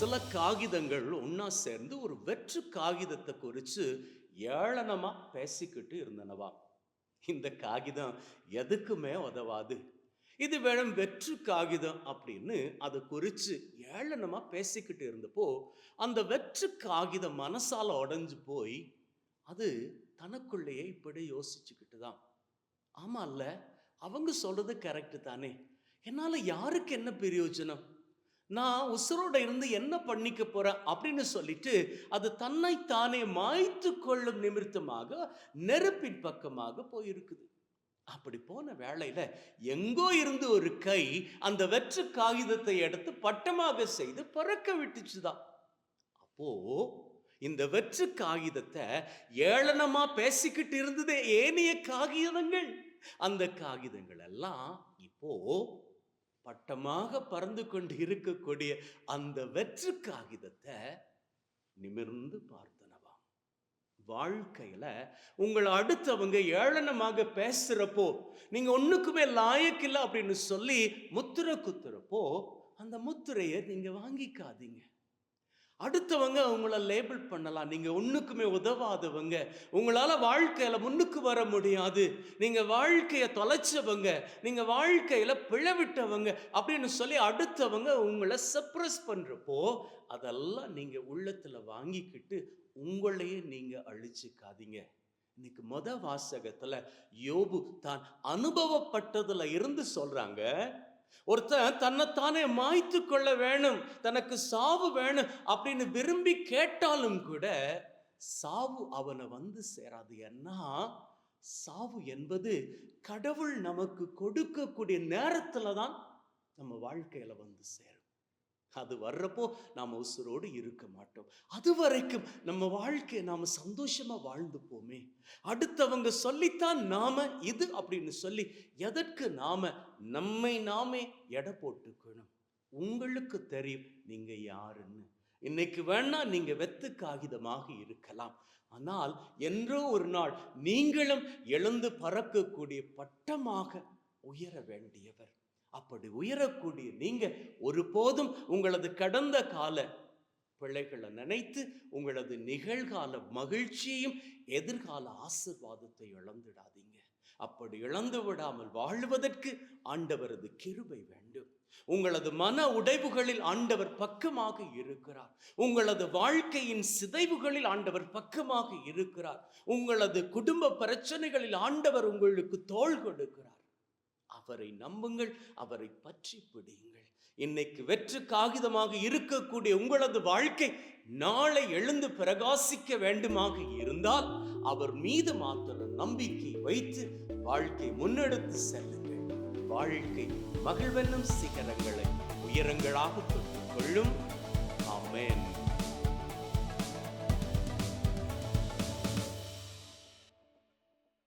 சில காகிதங்கள் ஒன்றா சேர்ந்து ஒரு வெற்று காகிதத்தை குறித்து ஏளனமா பேசிக்கிட்டு இருந்தனவா. இந்த காகிதம் எதுக்குமே உதவாது. இது வெறும் வெற்று காகிதம் அப்படின்னு அதை குறித்து ஏளனமா பேசிக்கிட்டு இருந்தப்போ அந்த வெற்று காகிதம் மனசால் உடைஞ்சு போய் அது தனக்குள்ளேயே இப்படி யோசிச்சுக்கிட்டு தான். ஆமா இல்ல அவங்க சொல்றது கரெக்டு தானே. என்னால் யாருக்கு என்ன பிரயோஜனம்? நான் உசுரோட இருந்து என்ன பண்ணிக்க போகிறேன் அப்படின்னு சொல்லிட்டு அது தன்னை தானே மாய்த்து கொள்ளும் நிமித்தமாக நெருப்பின் பக்கமாக போயிருக்குது. அப்படி போன வேளையில் எங்கோ இருந்து ஒரு கை அந்த வெற்று காகிதத்தை எடுத்து பட்டமாக செய்து பறக்க விட்டுச்சுதான். அப்போ இந்த வெற்று காகிதத்தை ஏளனமா பேசிக்கிட்டு இருந்ததே ஏனைய காகிதங்கள். அந்த காகிதங்கள் எல்லாம் இப்போ பட்டமாக பறந்து கொண்டு இருக்கக்கூடிய அந்த வெற்று காகிதத்தை நிமிர்ந்து பார்த்தனவா வாழ்க்கையில உங்களை அடுத்தவங்க ஏளனமாக பேசுறப்போ நீங்க ஒண்ணுக்குமே லாயக்கில்லை அப்படின்னு சொல்லி முத்திரை குத்துறப்போ அந்த முத்திரையை நீங்க வாங்கிக்காதீங்க. அடுத்தவங்க உங்களை லேபிள் பண்ணலாம். நீங்கள் ஒன்றுக்குமே உதவாதவங்க. உங்களால் வாழ்க்கையில் முன்னுக்கு வர முடியாது. நீங்கள் வாழ்க்கையை தொலைச்சவங்க. நீங்கள் வாழ்க்கையில் பிழவிட்டவங்க அப்படின்னு சொல்லி அடுத்தவங்க உங்களை சப்ரஸ் பண்ணுறப்போ அதெல்லாம் நீங்கள் உள்ளத்தில் வாங்கிக்கிட்டு உங்களையே நீங்கள் அழிச்சிக்காதீங்க. இன்னைக்கு மொத வாசகத்தில் யோபு தான் அனுபவப்பட்டதில் இருந்து சொல்கிறாங்க ஒருத்தன் தன்னைத்தானே மாய்த்து கொள்ள வேணும் தனக்கு சாவு வேணும் அப்படின்னு விரும்பி கேட்டாலும் கூட சாவு அவனை வந்து சேராது. ஏன்னா சாவு என்பது கடவுள் நமக்கு கொடுக்கக்கூடிய நேரத்துல தான் நம்ம வாழ்க்கையில வந்து சேரும். அது வர்றப்போ நாம் உசுரோடு இருக்க மாட்டோம். அது வரைக்கும் நம்ம வாழ்க்கையை நாம் சந்தோஷமா வாழ்ந்துப்போமே. அடுத்தவங்க சொல்லித்தான் நாம இது அப்படின்னு சொல்லி எதற்கு நாம நம்மை நாமே எடை போட்டுக்கணும்? உங்களுக்கு தெரியும் நீங்க யாருன்னு. இன்னைக்கு வேணா நீங்க வெத்து காகிதமாக இருக்கலாம். ஆனால் என்றோ ஒரு நாள் நீங்களும் எழுந்து பறக்கக்கூடிய பட்டமாக உயர வேண்டியவர். அப்படி உயரக்கூடிய நீங்க ஒருபோதும் உங்களது கடந்த கால பிள்ளைகளை நினைத்து உங்களது நிகழ்கால மகிழ்ச்சியையும் எதிர்கால ஆசிர்வாதத்தை இழந்துடாதீங்க. அப்படி இழந்து விடாமல் வாழ்வதற்கு ஆண்டவரது கிருபை வேண்டும். உங்களது மன உடைவுகளில் ஆண்டவர் பக்கமாக இருக்கிறார். உங்களது வாழ்க்கையின் சிதைவுகளில் ஆண்டவர் பக்கமாக இருக்கிறார். உங்களது குடும்ப பிரச்சனைகளில் ஆண்டவர் உங்களுக்கு தோள் கொடுக்கிறார். அவரை நம்புங்கள் அவரை பற்றி பிடியுங்கள். இன்னைக்கு வெற்று காகிதமாக இருக்கக்கூடிய உங்களது வாழ்க்கை நாளை எழுந்து பிரகாசிக்க வேண்டுமாக இருந்தால் அவர் மீது மாத்திரம் நம்பிக்கை வைத்து வாழ்க்கை முன்னெடுத்து செல்லுங்கள். வாழ்க்கை மகிழ்வென்னும் சிகரங்களை உயரங்களாக தொட்டுக் கொள்ளும்